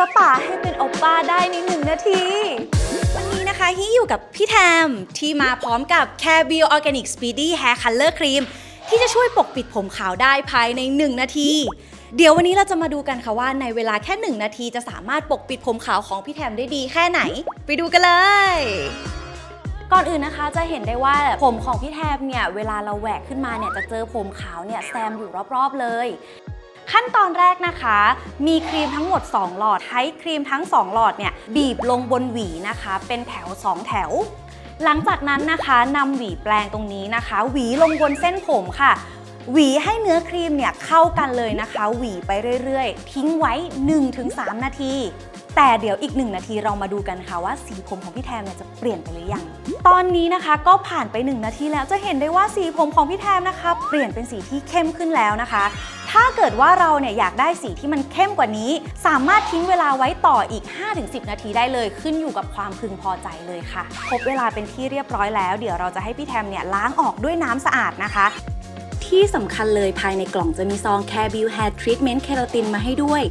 ป้าป่าให้เป็นโอป้าได้ในหนึ่งนาที วันนี้นะคะที่อยู่กับพี่แทม ที่มาพร้อมกับ c a r b i o Organic Speedy Hair Color Cream ที่จะช่วยปกปิดผมขาวได้ภายใน 1 นาที เดี๋ยววันนี้เราจะมาดูกันค่ะว่าในเวลาแค่ 1 นาทีจะสามารถปกปิดผมขาวของพี่แทมได้ดีแค่ไหน ไปดูกันเลยก่อนอื่นนะคะจะเห็นได้ว่าผมของพี่แทมเนี่ยเวลาเราแหวกขึ้นมาเนี่ยจะเจอผมขาวเนี่ยแซมอยู่รอบๆเลย ขั้นตอนแรกนะคะ มีครีมทั้งหมด 2 หลอดใช้ครีมทั้ง 2 หลอดเนี่ยบีบลงบนหวีนะคะ เป็นแถว 2 แถว หลังจากนั้นนะคะนำหวีแปลงตรงนี้นะคะ หวีลงบนเส้นผมค่ะหวีให้เนื้อครีมเนี่ยเข้ากันเลยนะคะ หวีไปเรื่อยๆ ทิ้งไว้ 1-3 นาที แต่เดี๋ยวอีก1นาทีเรามาดูกันค่ะว่าสีผมของพี่แทมเนี่ยจะเปลี่ยนไปหรือยัง ตอนนี้นะคะก็ผ่านไป 1 นาทีแล้วจะเห็นได้ว่าสีผมของพี่แทมนะคะ เปลี่ยนเป็นสีที่เข้มขึ้นแล้วนะคะ ถ้าเกิดว่าเราเนี่ยอยากได้สีที่มันเข้มกว่านี้ สามารถทิ้งเวลาไว้ต่ออีก 5-10 นาทีได้เลยขึ้นอยู่กับความพึงพอใจเลยค่ะ ครบเวลาเป็นที่เรียบร้อยแล้ว เดี๋ยวเราจะให้พี่แทมเนี่ยล้างออกด้วยน้ำสะอาดนะคะ ที่สำคัญเลยภายในกล่องจะมีซอง Care b u Hair Treatment Keratin มาให้ด้วย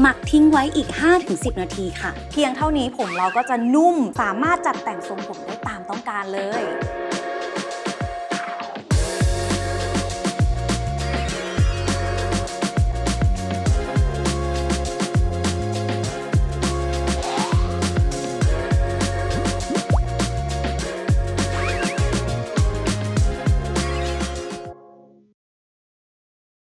หมักทิ้งไว้อีก 5-10 นาทีค่ะ เพียงเท่านี้ผมเราก็จะนุ่มสามารถจัดแต่งทรงผมได้ตามต้องการเลย